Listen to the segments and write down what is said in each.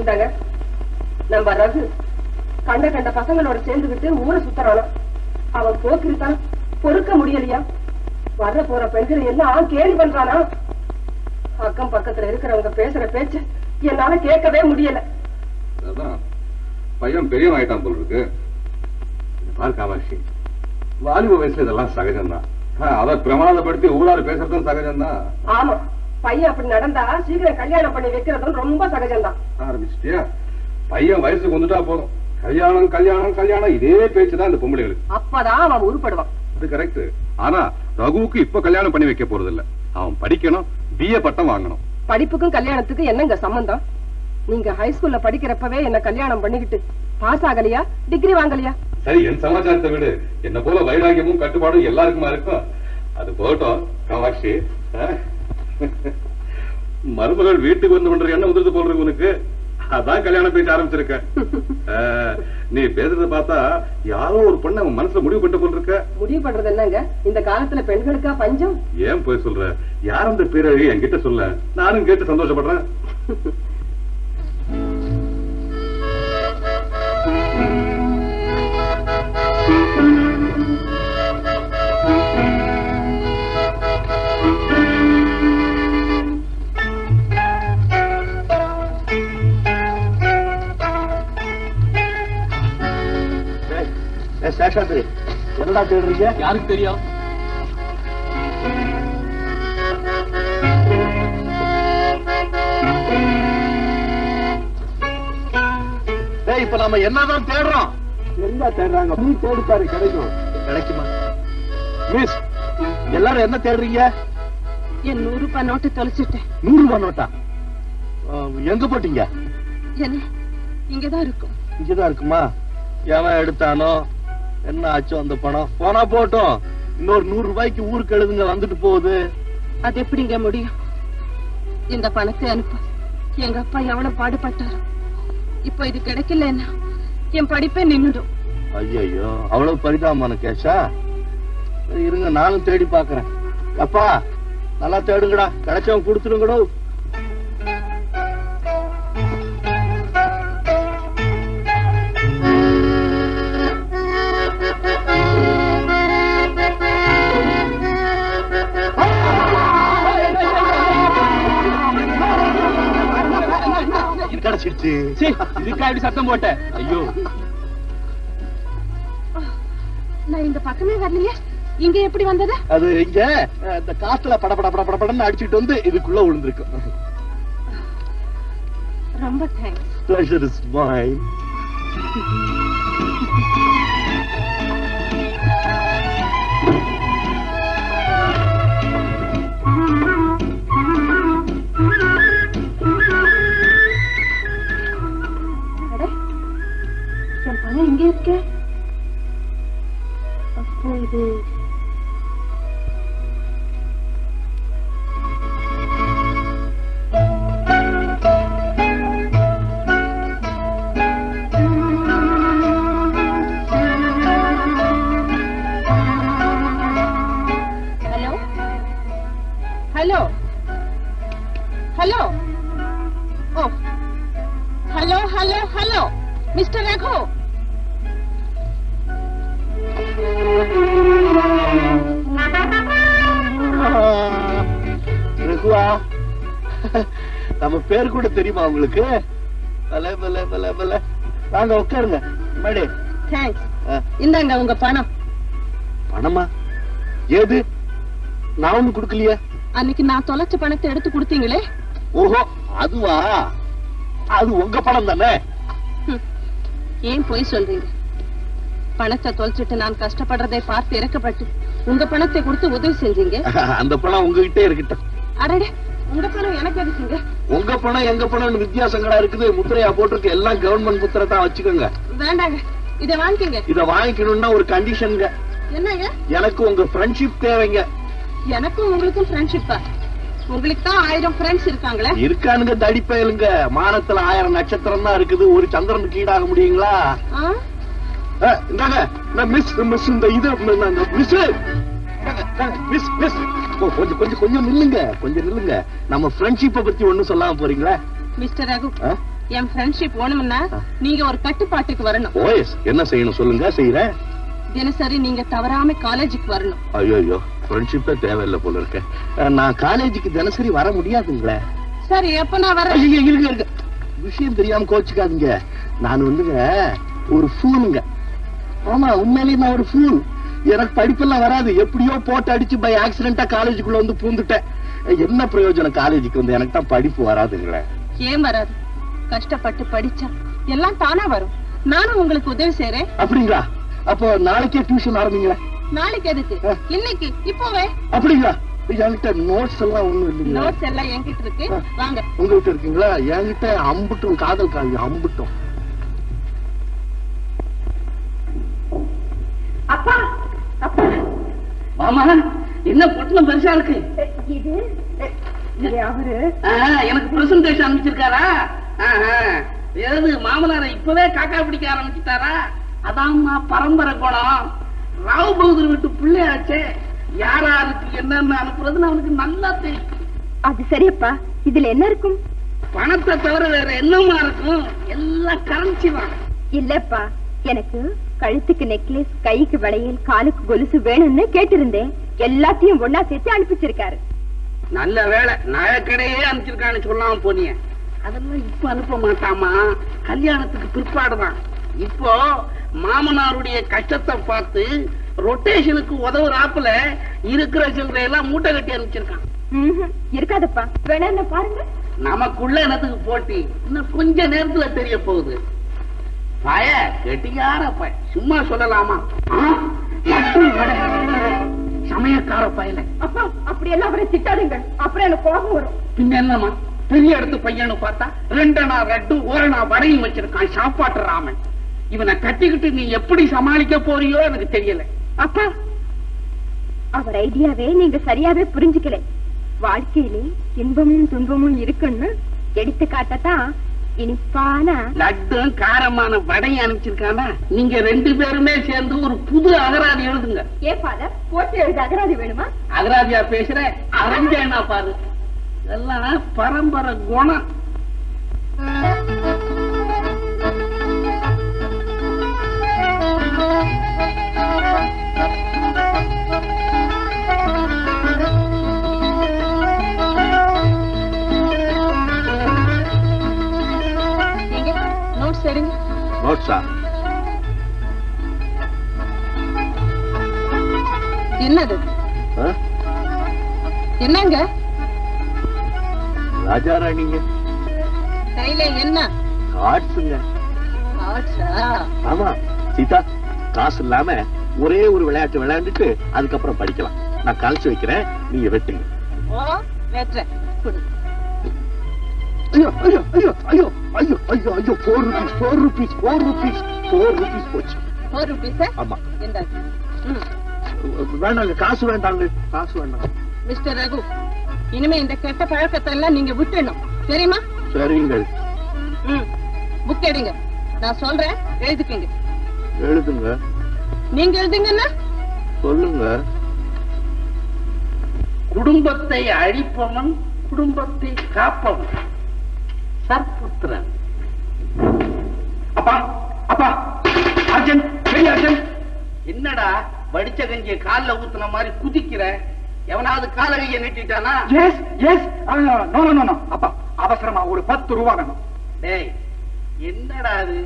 இந்தாங்க. நம்ம ரகு கண்ட கண்ட பசங்களோட சேர்ந்துகிட்டு ஊரை சுத்தறானா? அவன் போக்கிருக்கான் பொறுக்க முடியலையா? வர போற பெண்களை எல்லாம் கேலி பண்றானா? அக்கம் பக்கத்துல இருக்கிறவங்க பேசுற பேச்சு என்னால கேட்கவே முடியல. பையன் பெரியவன் ஆயிட்டான் போல் இருக்கு. பாரு காமாட்சி. வாலிப வயசுல இதெல்லாம் சகஜம்தான். அதை பிரமாதப்படுத்தி ஊரார் பேசுறதும் சகஜம்தான். ஆமா. பையன் அப்படி நடந்தா சீக்கிரம் கல்யாணம் பண்ணி வைக்கிறதும் ரொம்ப சகஜம்தான். ஆரம்பிச்சிட்டியா? பையன் வயசுக்கு வந்துட்டா போதும். கல்யாணம் கல்யாணம் கல்யாணம் இதே பேச்சு தான் இந்த பொம்பளைகளுக்கு. அப்பதான் அவன் உருப்படுவான். அது கரெக்ட் ஆனா ரகுவுக்கு இப்ப கல்யாணம் பண்ணி வைக்க போறது இல்ல அவன் படிக்கணும் பிஏ பட்டம் வாங்கணும். படிப்புக்கும் கல்யாணத்துக்கும் என்னங்க சம்பந்தம்? நீங்க ஹை ஸ்கூல்ல படிக்கிறப்பவே என்ன கல்யாணம் பண்ணிக்கிட்டு பாஸ் ஆகலையா? டிகிரி வாங்கலையா? சரி என் சமாச்சாரத்தை விடு. என்ன போல வைராகியமும் கட்டுப்பாடும் எல்லாருக்குமா இருக்கும்? அது போகட்டும் காமாட்சி? மருமகள் வீட்டுக்கு வந்து பண்ற எண்ணம் உதிர்த்து போல் இருக்கு உனக்கு. அதான் கல்யாணம் பேச ஆரம்பிச்சிருக்க. நீ பேசுறத பார்த்தா யாரோ ஒரு பொண்ணு அவன் மனசுல முடிவு பண்ணிட்டு போல் இருக்க. முடிவு பண்றது என்னங்க? இந்த காலத்துல பெண்களுக்கா பஞ்சம்? ஏன் போய் சொல்ற? யார் அந்த பேரழி என்கிட்ட சொல்ல? நானும் கேட்டு சந்தோஷப்படுறேன். சேஷாத்ரி என்னடா தேடுறீங்க? யாருக்கு தெரியும்? டேய் இப்ப நம்ம என்னதான் தேடுறோம்? என்ன தேடுறாங்க? நீ தேடி பாரு கிடைக்கும். கிடைக்குமா? மிஸ் எல்லாரும் என்ன தேடுறீங்க? என் நூறு ரூபாய் நோட்டு தொலைச்சிட்டேன். நூறு ரூபாய் நோட்டா எங்க போட்டீங்க? என்ன இங்கதான் இருக்கும். இங்கதான் இருக்குமா? எவன் எடுத்தானோ? என்ன ஆச்சோ அந்த பணம்? போனா போட்டோம். இன்னொரு நூறு ரூபாய்க்கு ஊருக்கு எழுதுங்க வந்துட்டு போகுது. அது எப்படிங்க முடியும்? இந்த பணத்தை அனுப்ப எங்க அப்பா எவ்வளவு பாடுபட்டாரு. இப்போ இது கிடைக்கலன்னா என் படிப்பே நின்னுடும். ஐயோ அவ்வளவு பரிதாபமான கேஷா? இருங்க நானும் தேடி பாக்குறேன் அப்பா நல்லா தேடுங்கடா. கிடைச்சவன் கொடுத்துருங்கடோ. கிடைச்சிடுச்சு சீ, இதுக்கா இப்படி சத்தம் போட்ட? ஐயோ. நான் இந்த பக்கமே வரலையே. இங்க எப்படி வந்தது? அது இங்க இந்த காத்துல பட பட பட படன்னு அடிச்சிட்டு வந்து இதுக்குள்ள விழுந்திருக்கும் ரொம்ப தேங்க்ஸ் Pleasure is mine. என் பணம் இங்க இருக்கே பேர் கூட தெரியுமா உங்களுக்கு? பல பல பல பல. வாங்க உட்காருங்க. மேடே தேங்க்ஸ் இந்தாங்க உங்க பணம். பணமா? ஏது? நான் ஒண்ணு கொடுக்கலையே. அன்னைக்கு நான் தொலைச்ச பணத்தை எடுத்து கொடுத்தீங்களே. ஓஹோ அதுவா? அது உங்க பணம் தானே? ஏன் போய் சொல்றீங்க? பணத்தை தொலைச்சிட்டு நான் கஷ்டப்படுறதை பார்த்து இறக்கப்பட்டு உங்க பணத்தை கொடுத்து உதவி செஞ்சீங்க. அந்த பணம் உங்ககிட்டே இருக்கட்டும். அடடே உங்க பணம் எனக்கு எதுக்குங்க? உங்க பணம் எங்க பணம்னு வித்தியாசங்களா இருக்குது. முத்திரையா போட்டிருக்கு. எல்லாம் கவர்மெண்ட் முத்திரை தான் வச்சுக்கோங்க. வேண்டாங்க. இதை வாங்கிக்கங்க. இத வாங்கிக்கணும்னா ஒரு கண்டிஷனுங்க என்னங்க? எனக்கு உங்க ஃப்ரெண்ட்ஷிப் தேவைங்க. எனக்கும் உங்களுக்கும் ஃப்ரெண்ட்ஷிப்பா உங்களுக்கு தான் ஆயிரம் ஃப்ரெண்ட்ஸ் இருக்காங்களே? இருக்கானுங்க தடிப்பயலுங்க. மானத்துல ஆயிரம் நட்சத்திரம் தான் இருக்குது. ஒரு சந்திரனுக்கு ஈடாக முடியுங்களா? இந்தாங்க. நான் மிஸ் மிஸ் இந்த இது மிஸ் மிஸ் மிஸ் கொஞ்சம் கொஞ்சம் கொஞ்சம் நில்லுங்க. கொஞ்சம் நில்லுங்க. நம்ம ஃப்ரெண்ட்ஷிப்பை பத்தி ஒண்ணும் சொல்லாம போறீங்களா? மிஸ்டர் ரகு? என் ஃப்ரெண்ட்ஷிப் வேணும்னா நீங்க ஒரு கட்டுப்பாட்டுக்கு வரணும். ஓஎஸ் என்ன செய்யணும் சொல்லுங்க செய்யறேன் தினசரி நீங்க தவறாம காலேஜுக்கு வரணும். ஐயோ ஐயோ ஃப்ரெண்ட்ஷிப்பே தேவையில்லை போல இருக்க. நான் காலேஜுக்கு தினசரி வர முடியாதுங்களே. சரி எப்ப நான் வரேன்? இருங்க, இருங்க. விஷயம் தெரியாம கோச்சுக்காதீங்க. நான் வந்துங்க ஒரு ஃபூலுங்க ஆமா உண்மையிலேயே நான் ஒரு ஃபூல் எனக்கு படிப்பெல்லாம் வராது. எப்படியோ போட்டு அடிச்சு பை ஆக்சிடென்டா காலேஜுக்குள்ள வந்து பூந்துட்டேன். என்ன பிரயோஜனம் காலேஜுக்கு வந்து? எனக்கு தான் படிப்பு வராதுங்களே. ஏன் வராது? கஷ்டப்பட்டு படிச்சா எல்லாம் தானா வரும். நானும் உங்களுக்கு உதவி செய்றேன். அப்படிங்களா? அப்போ நாளைக்கே டியூஷன் ஆரம்பிங்களா? நாளைக்கு எதுக்கு? இன்னைக்கு? இப்போவே? அப்படிங்களா? என்கிட்ட நோட்ஸ் எல்லாம் ஒண்ணும் இல்லைங்களா. நோட்ஸ் எல்லாம் என்கிட்ட இருக்கு. வாங்க. உங்ககிட்ட இருக்குங்களா? என்கிட்ட அம்புட்டும் காதல் காவி அம்புட்டும். அப்பா மாமா என்ன பொட்டணம் பெருசா இருக்கு? இது? அவரு? எனக்கு பிரசன்டேஷன் அனுப்பிச்சிருக்காரா? ஆஹா. ஏது மாமனாரை இப்பவே காக்கா பிடிக்க ஆரம்பிச்சுட்டாரா? அதாம்மா பரம்பரை குணம். ராவ் பகதூர் வீட்டு பிள்ளையாச்சே யாராருக்கு என்னன்னு அனுப்புறதுன்னு அவனுக்கு நல்லா தெரியும். அது சரியப்பா. இதுல என்ன இருக்கும்? பணத்தை தவிர வேற என்னமா இருக்கும்? எல்லாம் கரன்சி தான். இல்லப்பா. எனக்கு கழுத்துக்கு நெக்லஸ் கைக்கு வளையல் காலுக்கு கொலுசு வேணும்னு கேட்டிருந்தேன். எல்லாத்தையும் ஒன்னா சேர்த்து அனுப்பிச்சிருக்காரு. நல்ல வேலை நகைக்கடையே அனுப்பிச்சிருக்கான்னு சொல்லாம போனீங்க அதெல்லாம் இப்ப அனுப்ப மாட்டாமா? கல்யாணத்துக்கு பிற்பாடுதான். இப்போ மாமனாருடைய கஷ்டத்தை பார்த்து ரொட்டேஷனுக்கு உதவுறாப்புல இருக்கிற சில்லறை எல்லாம் மூட்டை கட்டி அனுப்பிச்சிருக்கான். இருக்காதப்பா. வேணா என்ன பாருங்க. நமக்குள்ள என்னத்துக்கு போட்டி? இன்னும் கொஞ்ச நேரத்துல தெரிய போகுது. பய கெட்டியார பய சும்மா சொல்லலாமா. சமயக்கார பயல. அப்பா அப்படி எல்லாம் அவரை திட்டாதீங்க அப்புறம் எனக்கு கோபம் வரும். பின்ன என்னமா பெரிய இடத்து பையனு பார்த்தா ரெண்டனா ரெட்டு ஓரணா வரையும் வச்சிருக்கான் சாப்பாட்டு ராமன். இவனை கட்டிக்கிட்டு நீ எப்படி சமாளிக்க போறியோ எனக்கு தெரியல. அப்பா அவர் ஐடியாவே நீங்க சரியாவே புரிஞ்சுக்கல. வாழ்க்கையிலே இன்பமும் துன்பமும் இருக்குன்னு எடுத்து காட்டத்தான் இனிப்பான? லட்டும் காரமான வடையும் அனுப்பிச்சிருக்கானா? நீங்க ரெண்டு பேருமே சேர்ந்து ஒரு புது அகராதி எழுதுங்க. ஏ ஃபாதர் போட்டு எழுத அகராதி வேணுமா? அகராதியா பேசுற? அரஞ்சேனா பாரு. இதெல்லாம் பரம்பரை குணம். நீங்க நோட்ஸா என்னது? என்னங்க? ராஜா ராணிங்க. கையில என்ன? காட்ஸுங்க ஆட்சா ஆமா சீதா காசு இல்லாம ஒரே ஒரு விளையாட்டு விளையாண்டுட்டு அதுக்கப்புறம் படிக்கலாம். நான் கழிச்சு வைக்கிறேன் நீங்க வெட்டுங்க. வெட்டுறேன். ஐயோ ஐயோ ஐயோ ஐயோ ஐயோ ஐயோ ஐயோ four rupees four rupees four rupees four rupees போச்சு. ஒரு ருபீஸ் ஆமா. வேண்டாங்க காசு வேண்டாங்க. காசு வேண்டாம் மிஸ்டர் ரகு இனிமே இந்த கெட்ட பழக்கத்தை எல்லாம் நீங்க விட்டுடணும். தெரியுமா சரிங்க. ம். புக் எடுங்க. நான் சொல்றேன் எழுதிக்கங்க. எழுதுங்க. நீங்க எழுதுங்கன்னா? சொல்லுங்க. குடும்பத்தை அழிப்பவன் குடும்பத்தை காப்பவன். சற்புத்திரன் அப்பா அப்பா. அர்ஜுன் பெரிய அர்ஜுன். என்னடா வடிச்ச கஞ்சிய கால்ல ஊத்துன மாதிரி குதிக்கிற? எவனாவது கால கைய நீட்டிட்டானா? Yes yes no no no அப்பா அவசரமா ஒரு பத்து ரூபா வேணும். டேய் என்னடா அது?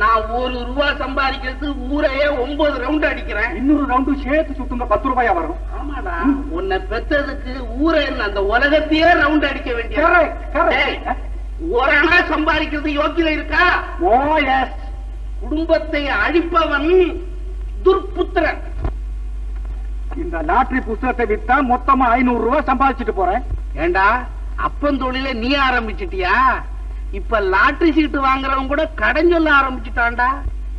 நான் ஒரு ரூபா சம்பாதிக்கிறது ஊரையே ஒன்பது ரவுண்ட் அடிக்கிறேன். இன்னொரு ரவுண்டு சேர்த்து சுத்துங்க பத்து ரூபாயா வரும். ஆமாடா. உன்னை பெத்ததுக்கு ஊரை அந்த உலகத்தையே ரவுண்ட் அடிக்க வேண்டிய அணா சம்பாதிக்கிறது யோக்கியம் இருக்கா? Oh yes. குடும்பத்தை அழிப்பவன் துர்புத்திரன். இந்த லாட்டரி புஸ்தகத்தை வித்தா மொத்தமா ஐநூறு ரூபாய் சம்பாதிச்சுட்டு போறேன். ஏண்டா அப்பன் தொழில நீ ஆரம்பிச்சிட்டியா? இப்ப லாட்டரி சீட்டு வாங்குறவன் கூட கடன் சொல்ல ஆரம்பிச்சுட்டான்டா.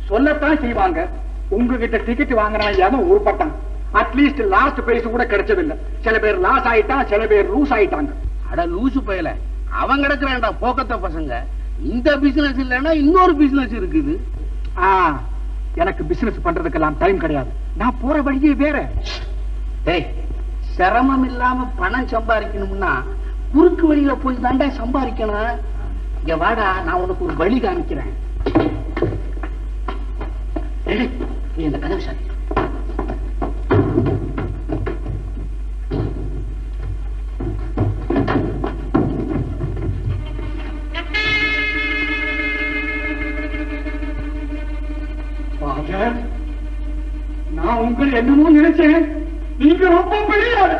சொல்லத்தான் செய்வாங்க. உங்ககிட்ட டிக்கெட் வாங்கினா எவன் உருப்பட்டான் அட்லீஸ்ட் லாஸ்ட் பிரைஸ் கூட கிடைச்சதில்ல. சில பேர் லாஸ் ஆயிட்டான் சில பேர் லூஸ் ஆயிட்டாங்க. அட லூசு பயல. அவன் கிடக்குறான்டா போக்கத்த பசங்க. இந்த பிசினஸ் இல்லைன்னா இன்னொரு பிசினஸ் இருக்குது. ஆ எனக்கு பிசினஸ் பண்றதுக்கெல்லாம் டைம் கிடையாது. நான் போற வழியே வேற. டேய் சிரமம் இல்லாம பணம் சம்பாதிக்கணும்னா குறுக்கு வழியில போய் தாண்டா சம்பாதிக்கணும். இங்க வாடா நான் உனக்கு ஒரு வழி காமிக்கிறேன். இந்த கதவு சாத்தி. என்னமோ நினைச்சேன். நீங்க ரொம்ப பெரிய ஆளு,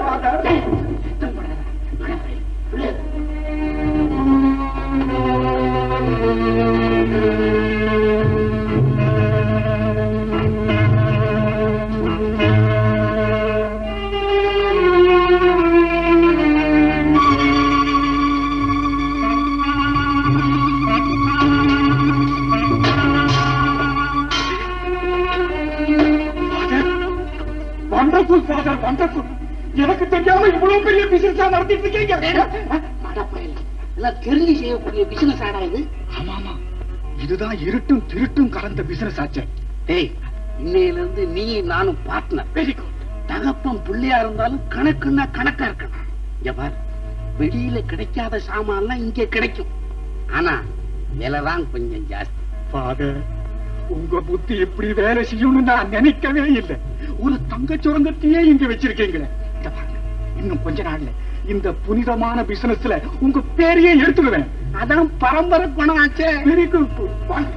எனக்கு தெரியாம இவ்வளவு பெரிய பிசினஸா நடத்திட்டு இருக்கீங்க. எல்லாம் தெரிஞ்சு செய்யக்கூடிய பிசினஸ் ஆடா இது. ஆமா ஆமா. இதுதான் இருட்டும் திருட்டும் கலந்த பிசினஸ் ஆச்சே. டேய் இன்னையில இருந்து நீ நானும் பார்ட்னர் வெரி குட் தகப்பன் பிள்ளையா இருந்தாலும் கணக்குன்னா கணக்கா இருக்கணும். பாரு வெளியில கிடைக்காத சாமான்லாம் இங்க கிடைக்கும். ஆனா விலைதான் கொஞ்சம் ஜாஸ்தி. ஃபாதர் உங்க புத்தி இப்படி வேலை செய்யணும்னு நான் நினைக்கவே இல்லை. ஒரு தங்க சுரங்கத்தையே இங்க வச்சிருக்கீங்களே. இத பாருங்க இன்னும் கொஞ்ச நாள்ல இந்த புனிதமான பிசினஸ்ல உங்க பேரையே எடுத்துடுவேன். அதான் பரம்பரை பணம் ஆச்சே. Very good. வாங்க.